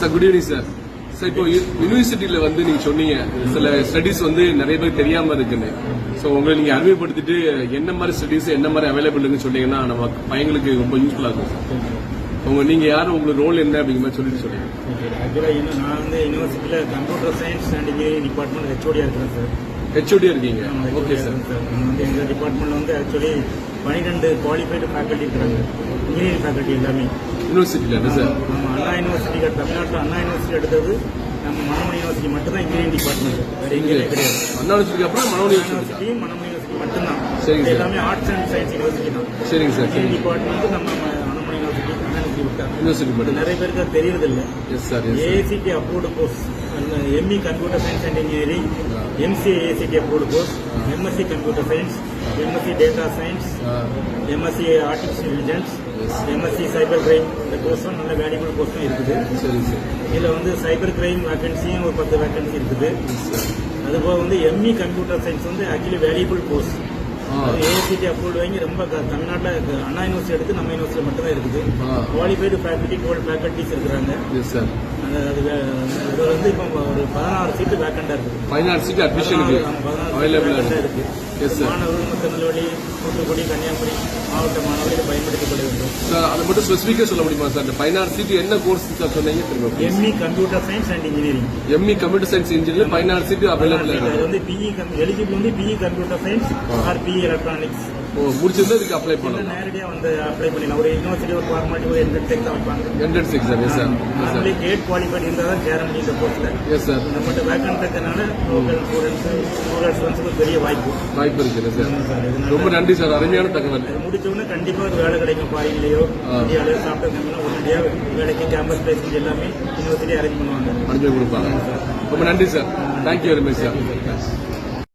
Sir good evening sir sir இப்போ யூனிவர்சிட்டியில வந்து நீங்க சொன்னீங்க. சில ஸ்டடிஸ் வந்து நிறைய பேர் தெரியாம இருக்குன்னு. ஸோ உங்களை நீங்க அறிமுகப்படுத்திட்டு என்ன மாதிரி ஸ்டடிஸ் என்ன மாதிரி அவைலபிள் இருக்குன்னு சொன்னீங்கன்னா நம்ம பையங்களுக்கு ரொம்ப யூஸ்ஃபுல்லா இருக்கும் உங்க நீங்க யாரும் உங்களுக்கு ரோல் என்ன அப்படிங்கிற மாதிரி சொல்லிட்டு சொன்னீங்க ஆக்சுவலாக நான் வந்து யூனிவர்சிட்டியில் computer science and engineering department ஹெச்ஓடியாக இருக்கிறேன் சார் ஹெச்ஓடியா இருக்கீங்க? ஓகே சார் வந்து எங்கள் டிபார்ட்மெண்ட்ல வந்து ஆக்சுவலி பன்னிரெண்டு குவாலிஃபைடு ஃபேக்கல்ட்டி இருக்கிறாங்க. இன்ஜினியரிங் ஃபேக்கல்ட்டி எல்லாமே. யூனிவர்சிட்டியில என்ன சார்? நம்ம அண்ணா யூனிவர்சிட்டி தமிழ்நாட்டில் அண்ணா யூனிவர்சிட்டி எடுத்தது நம்ம மணமணி யூனிவர்சிட்டி மட்டும்தான் இன்ஜினியரிங் டிபார்ட்மெண்ட் வேறு எங்கேயுமே கிடையாது. அண்ணா யூனிவர்சிட்டிக்கு அப்புறம் மனோனி யூனிவர்சிட்டி மணமணி யூனிவர்சிட்டி மட்டும்தான். சரிங்க சார். எல்லாமே ஆர்ட்ஸ் அண்ட் சயின்ஸ் யூனிவர்சிட்டி தான். சரிங்க சார் இன்ஜினியரிங் டிபார்ட்மெண்ட் நம்ம மணமணி யூனிவர்சிட்டி அண்ணா யூனிவர்சிட்டி மட்டும். நிறைய பேருக்கு அது தெரியறதில்லை. Yes sir yes AICTE approved course ME computer science and engineering MCA AICTE approved course MSc computer science MSc data science MSc artificial intelligence MSc cyber crime இந்த கோர்ஸும் நல்ல valuable கோர்ஸும் இருக்குது. Sir இதில் வந்து சைபர் கிரைம் வேகன்சியும் ஒரு பத்து vacancy இருக்குது. அதுபோக வந்து எம்இ கம்ப்யூட்டர் சயின்ஸ் வந்து ஆக்சுவலி வேல்யூபிள் கோர்ஸ் ஆ. ஏஐசிடி அப்ரூவ்டு வாங்கி ரொம்ப தமிழ்நாட்டில் அண்ணா யூனிவர்சிட்டி எடுத்து நம்ம யூனிவர்சிட்டி மட்டும்தான் இருக்குது. குவாலிஃபைடு ஃபேக்கல்ட்டி டுவெல் ஃபேக்கல்ட்டிஸ் இருக்கிறாங்க. அது இது வந்து இப்போ ஒரு பதினாறு சீட்டு வேக்கண்டா இருக்கு. ஃபைனான்ஸ் சீட் அட்மிஷனுக்கு பதினாறு, பதினாறு மாணவர்கள் திருநெல்வேலி தூத்துக்குடி கன்னியாகுமரி மாவட்ட மாணவர்கள் பயன்படுத்திக் கொள்ள வேண்டும். சார் அதை மட்டும் ஸ்பெசிஃபிக்கா சொல்ல முடியுமா சார் இந்த ஃபைனான்ஸ் சீட் என்ன கோர்ஸ் சார் சொன்னீங்க திரும்ப ME computer science and engineering ME computer science engineer finance seat available அது வந்து பிஇ எலிஜிபிள் வந்து BE computer science or BE electronics முடிச்சிருந்தா இதுக்கு அப்ளை பண்ணலாம். நேரடியாக வந்து அப்ளை பண்ணிடலாம். ஒரு யூனிவர்சிட்டி ஒரு ஃபார்மாலிட்டி ஒரு என்ட்ரன்ஸ் எக்ஸாம் வைப்பாங்க. Entrance exam yes sir normally GATE qualified இருந்தால் தான் சேர முடியும் இந்த கோர்ஸில் எஸ் சார் நம்மகிட்ட வேக்கண்ட் இருக்கனால லோக்கல் ஸ்டூடெண்ட்ஸ் ஸ்டூடெண்ட்ஸுக்கு பெரிய வாய்ப்பு. வாய்ப்பு இருக்குது சார்? ரொம்ப நன்றி சார். அருமையான தகவல். அது முடிச்ச உடனே கண்டிப்பா ஒரு வேலை கிடைக்கும் ஃபாரின்லயோ இந்தியாவிலயோ சாப்பிட்ட உடனடியாக வேலைக்கு கேம்பஸ் பிளேஸ்மெண்ட் எல்லாமே யூனிவர்சிட்டி அரேஞ்ச் பண்ணுவாங்க. அனுப்பி கொடுப்பாங்க. ரொம்ப நன்றி sir. Thank you very much sir